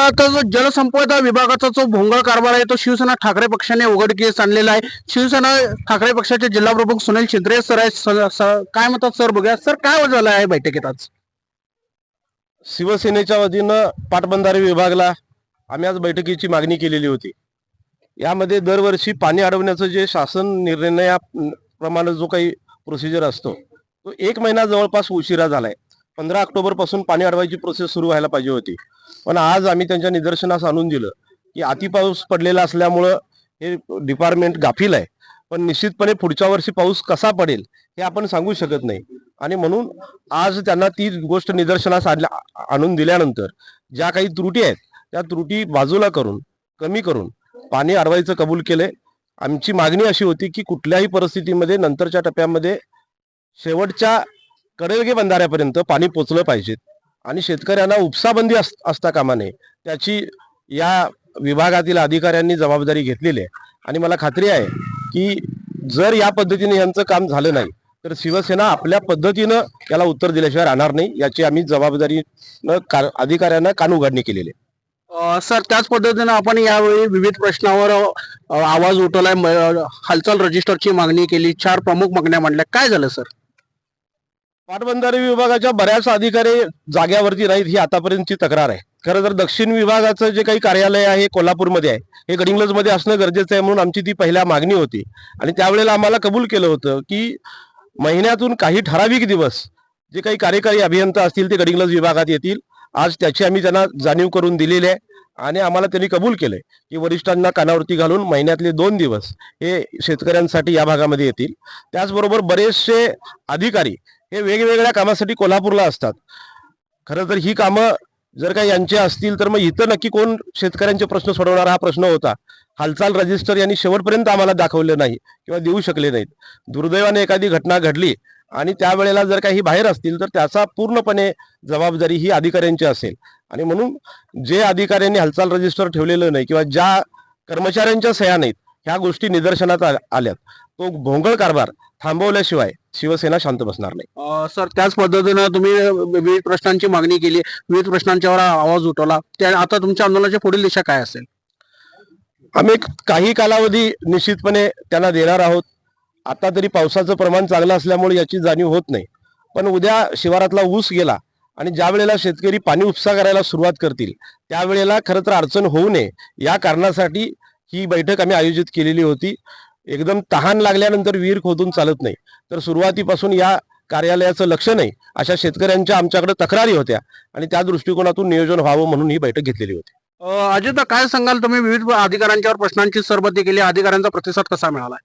आता जो जलसंपदा विभागाचा जो भोंगळ कारभार आहे तो शिवसेना ठाकरे पक्षाने उघडकीस आणलेला आहे. शिवसेना ठाकरे पक्षाचे जिल्हा प्रमुख सुनील छिद्रे सर आहे काय म्हणतात सर? बघूया. सर काय हो झालं आहे बैठकीत आज? शिवसेनेच्या वतीनं पाटबंधारे विभागला आम्ही आज बैठकीची मागणी केलेली होती. यामध्ये दरवर्षी पाणी अडवण्याचं जे शासन निर्णयाप्रमाणे जो काही प्रोसिजर असतो तो एक महिना जवळपास उशिरा झालाय. पंधरा ऑक्टोबरपासून पाणी अडवायची प्रोसेस सुरू व्हायला पाहिजे होती. पण आज आम्ही त्यांच्या निदर्शनास आणून दिलं की अति पाऊस पडलेला असल्यामुळं हे डिपार्टमेंट गाफील आहे. पण निश्चितपणे पुढच्या वर्षी पाऊस कसा पडेल हे आपण सांगू शकत नाही. आणि म्हणून आज त्यांना ती गोष्ट निदर्शनास आणल्या- आणून दिल्यानंतर ज्या काही त्रुटी आहेत त्या त्रुटी बाजूला करून कमी करून पाणी अडवायचं कबूल केलंय. आमची मागणी अशी होती की कुठल्याही परिस्थितीमध्ये नंतरच्या टप्प्यामध्ये शेवटच्या कडेलगे बंधाऱ्यापर्यंत पाणी पोचलं पाहिजेत आणि शेतकऱ्यांना उपसाबंदी अस असता कामा नये. त्याची या विभागातील अधिकाऱ्यांनी जबाबदारी घेतलेली आहे. आणि मला खात्री आहे की जर या पद्धतीने यांचं काम झालं नाही तर शिवसेना आपल्या पद्धतीनं याला उत्तर दिल्याशिवाय राहणार नाही याची आम्ही जबाबदारीनं का अधिकाऱ्यांना कान उघडणी केलेली आहे. सर त्याच पद्धतीनं आपण यावेळी विविध प्रश्नावर आवाज उठवलाय. म- हालचाल रजिस्टरची मागणी केली. चार प्रमुख मागण्या मांडल्या. काय झालं सर? पाटबंधारे विभागाच्या बऱ्याच अधिकारी जाग्यावरती नाहीत ही आतापर्यंतची तक्रार आहे. खरं तर दक्षिण विभागाचं जे काही कार्यालय आहे कोल्हापूरमध्ये आहे हे गडिंग्लजमध्ये असणं गरजेचं आहे म्हणून आमची ती पहिल्या मागणी होती. आणि त्यावेळेला आम्हाला कबूल केलं होतं की महिन्यातून काही ठराविक दिवस जे काही कार्यकारी अभियंता असतील ते गडिंग्लज विभागात येतील. आज त्याची आम्ही त्यांना जाणीव करून दिलेली आहे आणि आम्हाला त्यांनी कबूल केले की वरिष्ठांना कानावरती घालून महिन्यातले दोन दिवस हे शेतकऱ्यांसाठी या भागामध्ये येतील. त्याचबरोबर बरेचसे अधिकारी हे वेगवेगळ्या कामासाठी कोल्हापूरला असतात. खरं तर ही कामं जर काही यांचे असतील तर मग इथं नक्की कोण शेतकऱ्यांचे प्रश्न सोडवणारा हा प्रश्न होता. हालचाल रजिस्टर यांनी शेवटपर्यंत आम्हाला दाखवलं नाही किंवा देऊ शकले नाहीत. दुर्दैवाने एखादी घटना घडली आणि त्यावेळेला जर काही बाहेर असतील तर त्याचा पूर्णपणे जबाबदारी ही अधिकाऱ्यांची असेल. आणि म्हणून जे अधिकाऱ्यांनी हालचाल रजिस्टर ठेवलेलं नाही किंवा ज्या कर्मचाऱ्यांच्या सह्या नाहीत ह्या गोष्टी निदर्शनात आ- आल्यात. तो भोंगळ कारभार थांबवल्याशिवाय शिवसेना शांत बसणार नाही. सर त्याच पद्धतीनं तुम्ही विविध प्रश्नांची मागणी केली विविध प्रश्नांच्यावर आवाज उठवला. त्या आता तुमच्या आंदोलनाची पुढील दिशा काय असेल? आम्ही काही कालावधी निश्चितपणे त्यांना देणार आहोत. आता तरी पावसाचं प्रमाण चांगलं असल्यामुळे याची जाणीव होत नाही. पण उद्या शिवारातला ऊस गेला आणि ज्या वेळेला शेतकरी पाणी उपसा करायला सुरुवात करतील त्यावेळेला खरं तर अडचण होऊ नये. या कारणासाठी ही बैठक आम्ही आयोजित केलेली होती. एकदम तहान लागल्यानंतर विहीर खोदून चालत नाही. तर सुरुवातीपासून या कार्यालयाचं लक्ष नाही अशा शेतकऱ्यांच्या आमच्याकडे तक्रारी होत्या आणि त्या दृष्टिकोनातून नियोजन व्हावं म्हणून ही बैठक घेतलेली होती. अ, अजित काय सांगाल तुम्ही? विविध अधिकाऱ्यांच्यावर प्रश्नांची सरबत्ती केली. अधिकाऱ्यांचा प्रतिसाद कसा मिळाला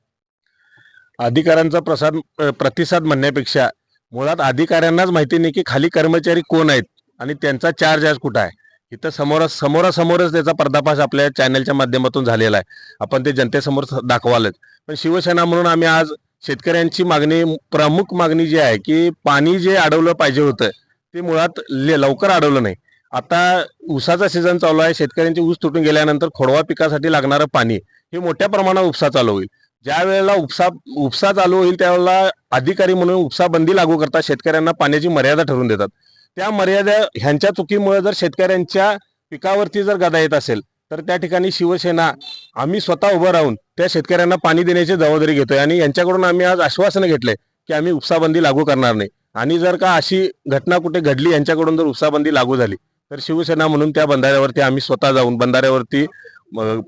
अधिकाऱ्यांचा प्रसाद प्रतिसाद म्हणण्यापेक्षा मुळात अधिकाऱ्यांनाच माहिती नाही की खाली कर्मचारी कोण आहेत आणि त्यांचा चार्ज आज कुठं आहे. इथं समोरा समोरासमोरच त्याचा पर्दाफाश आपल्या चॅनलच्या माध्यमातून झालेला आहे. आपण ते जनतेसमोर दाखवालच. पण शिवसेना म्हणून आम्ही आज शेतकऱ्यांची मागणी प्रमुख मागणी जी आहे की पाणी जे अडवलं पाहिजे होतं ते मुळात लवकर अडवलं नाही. आता ऊसाचा सीझन चालू आहे शेतकऱ्यांची ऊस तुटून गेल्यानंतर खोडवा पिकासाठी लागणारं पाणी हे मोठ्या प्रमाणात उपसा चालू होईल. ज्या वेळेला उपसा उपसा चालू होईल त्यावेळेला अधिकारी म्हणून उपसा बंदी लागू करतात शेतकऱ्यांना पाण्याची मर्यादा ठरवून देतात. त्या मर्यादा ह्यांच्या चुकीमुळे जर शेतकऱ्यांच्या पिकावरती जर गदा येत असेल तर त्या ठिकाणी शिवसेना आम्ही स्वतः उभं राहून त्या शेतकऱ्यांना पाणी देण्याची जबाबदारी घेतोय आणि यांच्याकडून आम्ही आज आश्वासन घेतलंय की आम्ही उपसाबंदी लागू करणार नाही. आणि जर का अशी घटना कुठे घडली यांच्याकडून जर उपसाबंदी लागू झाली तर शिवसेना म्हणून त्या बंधाऱ्यावरती आम्ही स्वतः जाऊन बंधाऱ्यावरती अं,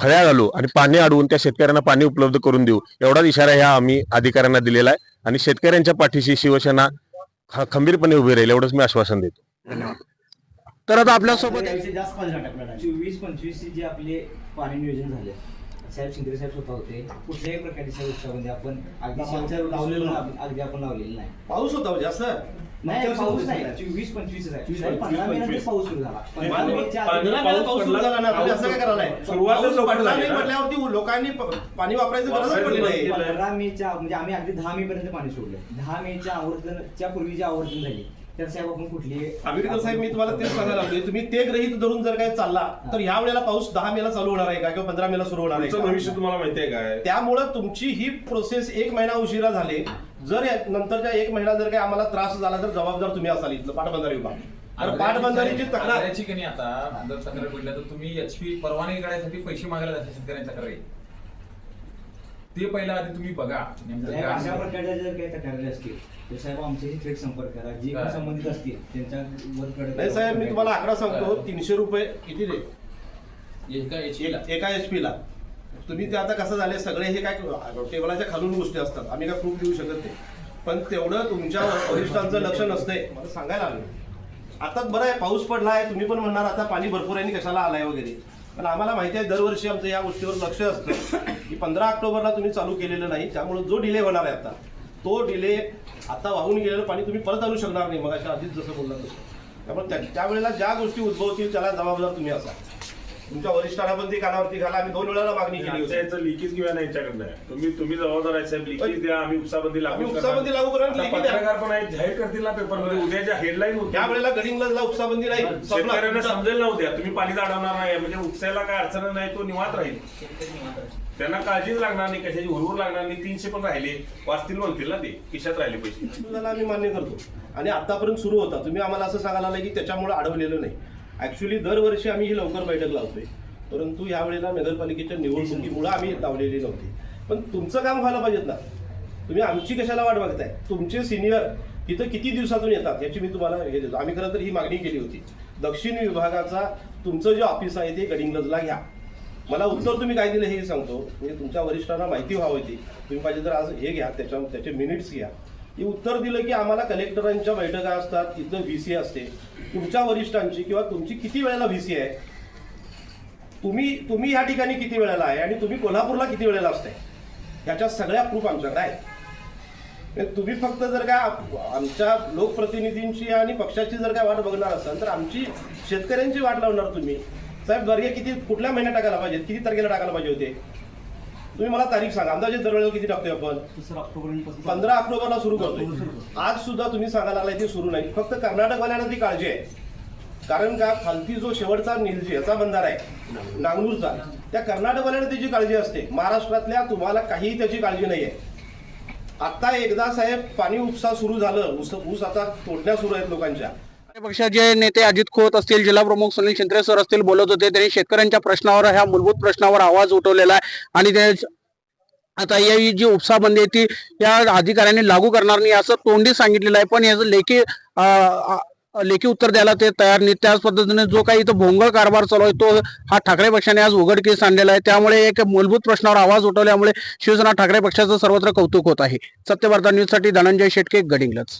फळ्या घालू आणि पाणी अडवून त्या शेतकऱ्यांना पाणी उपलब्ध करून देऊ. एवढाच इशारा ह्या आम्ही अधिकाऱ्यांना दिलेला आहे. आणि शेतकऱ्यांच्या पाठीशी शिवसेना ख- खंबीरपणे उभी राहील एवढंच मी आश्वासन देतो. तर आता आपल्यासोबत जास्त टाकणार चोवीस पंचवीस जे आपले पाणी नियोजन झाले. साहेब शिंदे साहेब स्वतः होते. कुठल्याही प्रकारच्या उत्सवामध्ये आपण अगदी लावलेलं अगदी आपण लावलेलं नाही. पाऊस होता हो जास्त? नाही पाऊस नाही. चोवीस पंचवीस साहेब, पंधरा महिन्यात पाऊस सुरू झाला. पाणी- पंधरा मेच्या आधी- पंधरा महिन्यात पाऊस सुरू झाला. ना तुम्ही असं काय करायला सुरुवातच पाऊस लवकर पडला झाली. नाही ना. म्हटल्यावरती लोकांनी प- पाणी वापरायची गरजच पडली नाही. पंधरा मेच्या म्हणजे आम्ही अगदी दहा मे पर्यंत पाणी सोडलं. दहा मेच्या आवर्तनच्या पूर्वी जी आवर्तन झाली तर साहेब आपण कुठली आंबेडकर साहेब मी तुम्हाला तेच सांगायला लागलोय तुम्ही ते ग्रहित धरून जर काय चालला तर ह्या वेळेला पाऊस दहा मेला चालू होणार आहे का किंवा पंधरा मेला सुरू होणार आहे तुमचं का? भविष्य तुम्हाला माहिती आहे काय? त्यामुळं तुमची ही प्रोसेस एक महिना उशिरा झाले. जर या- नंतरच्या एक महिना जर काही आम्हाला त्रास झाला तर जबाबदार तुम्ही असाल इथलं पाटबंधारे विभाग. आणि पाटबंधारेची तक्रार आग्र्याची की नाही आता? जर तक्रार पडल्या तर तुम्ही एचपी परवानगी काढायसाठी पैसे मागायला जाता शेतकऱ्यांच्या तक्रारी. ते पहिला आधी तुम्ही बघा. नेमकं साहेब, काय अशा. प्रकारच्या जर काही तक्रारी असतील तर साहेब आमच्याशी थेट संपर्क करा. जे काय? संबंधित असतील त्यांच्या नाही साहेब मी तुम्हाला आकडा सांगतो. तीनशे रुपये किती दे एका HP ला. एका एच ला. तुम्ही ते आता कसं झाले? सगळे हे काय टेबलाच्या खालून गोष्टी असतात. आम्ही काय प्रूफ देऊ शकत नाही. पण तेवढं तुमच्या वरिष्ठांचं लक्ष नसतंय. मला सांगायला आलं आता बरं आहे पाऊस पडला आहे. तुम्ही पण म्हणणार आता पाणी भरपूर आहे आणि कशाला आलाय वगैरे. पण आम्हाला माहिती आहे दरवर्षी आमचं या गोष्टीवर लक्ष असतं की पंधरा ऑक्टोबरला तुम्ही चालू केलेलं नाही त्यामुळे जो डिले होणार आहे आता तो डिले आता वाहून गेलेलं पाणी तुम्ही परत आणू शकणार नाही मग अशा आधीच जसं बोलला तसं. त्यामुळे त्या- त्यावेळेला ज्या गोष्टी उद्भवतील त्याला जबाबदार तुम्ही असा तुमच्या वरिष्ठांना पण ती कानावरती घाला आम्ही दोन वेळेला मागणी केली आमच्या होती. याचं लिकेज किंवा नाही यांच्याकडनं. तुम्ही तुम्ही जबाबदार आहे साहेब लिकेज द्या आम्ही उपसाबंदी लागू आम्ही. उपसाबंदी लागू आता द्या. पत्रकार पण आहेत जाहीर करतील ना पेपरमध्ये उद्याच्या हेडलाईन होती त्यावेळेला गडिंगला उपसाबंदी नाही शेतकऱ्यांना संपला. समजेल ना उद्या. तुम्ही पाणी अडवणार नाही म्हणजे उपसायला काय अडचण नाही तो निवांत राहील. त्यांना काळजीच लागणार नाही कशाची हुरहुर लागणार नाही. तीनशे पण राहिले. वाचतील म्हणतील ना ते खिशात राहिले पैसे. आम्ही मान्य करतो. आणि आतापर्यंत सुरू होता. तुम्ही आम्हाला असं सांगायला लागलं की त्याच्यामुळे अडवलेलं नाही. ॲक्च्युली दरवर्षी आम्ही ही लवकर बैठक लावतोय. परंतु यावेळेला नगरपालिकेच्या निवडणुकीमुळे आम्ही लावलेली नव्हती. पण तुमचं काम व्हायला पाहिजेत ना. तुम्ही आमची कशाला वाट बघताय? तुमचे सिनियर तिथं किती दिवसातून येतात याची मी तुम्हाला हे देतो. आम्ही खरं तर ही मागणी केली होती. दक्षिण विभागाचा तुमचं जे ऑफिस आहे ते गडिंग्लजला घ्या. मला उत्तर तुम्ही काय दिलं हे सांगतो. म्हणजे तुमच्या वरिष्ठांना माहिती व्हावी होती तुम्ही पाहिजे तर आज हे घ्या त्याच्या त्याचे मिनिट्स घ्या. उत्तर दिलं की आम्हाला कलेक्टरांच्या बैठका असतात तिथं व्ही सी असते. तुमच्या वरिष्ठांची किंवा तुमची किती वेळेला व्ही सी आहे? तुम्ही तुम्ही ह्या ठिकाणी किती वेळेला आहे आणि तुम्ही कोल्हापूरला किती वेळेला असताय? याच्या सगळ्या प्रूफ आमच्याकडे आहेत. म्हणजे तुम्ही फक्त जर का आमच्या लोकप्रतिनिधींची आणि पक्षाची जर काय वाट बघणार असाल तर आमची शेतकऱ्यांची वाट लावणार तुम्ही. साहेब दर्गे किती कुठल्या महिन्यात टाकायला पाहिजे किती तारखेला टाकायला पाहिजे होते? तुम्ही मला तारीख सांगा. अंदाजे दरवेळेला किती टाकतोय आपण? ऑक्टोबरपासून पंधरा ऑक्टोबरला सुरू करतोय. आज सुद्धा तुम्ही सांगायला लागलाय ते सुरू नाही. फक्त कर्नाटकवाल्यांना ती काळजी आहे. कारण का? खालती जो शेवटचा निलजी याचा बंधार आहे. नांगूरचा त्या कर्नाटकवाल्यांना त्याची काळजी असते. महाराष्ट्रातल्या तुम्हाला काहीही त्याची काळजी नाही आहे आता एकदा साहेब पाणी उपसा सुरू झालं. ऊस ऊस आता तोडण्या सुरू आहेत लोकांच्या. पक्षाचे नेते अजित खोत असतील जिल्हा प्रमुख सुनील शिंत्रे सर असतील बोलत होते त्यांनी शेतकऱ्यांच्या प्रश्नावर ह्या मूलभूत प्रश्नावर आवाज उठवलेला आहे. आणि ते आता या जी उपसाबंदी आहे ती या अधिकाऱ्यांनी लागू करणार नाही असं तोंडी सांगितलेलं आहे. पण याचं लेखी लेखी उत्तर द्यायला ते तयार नाही. त्याच पद्धतीने जो काही इथं भोंगळ कारभार चालू आहे तो हा ठाकरे पक्षाने आज उघडकीस आणलेला आहे. त्यामुळे एक मूलभूत प्रश्नावर आवाज उठवल्यामुळे शिवसेना ठाकरे पक्षाचं सर्वत्र कौतुक होत आहे. सत्यवार्ता न्यूजसाठी धनंजय शेटके गडिंगलच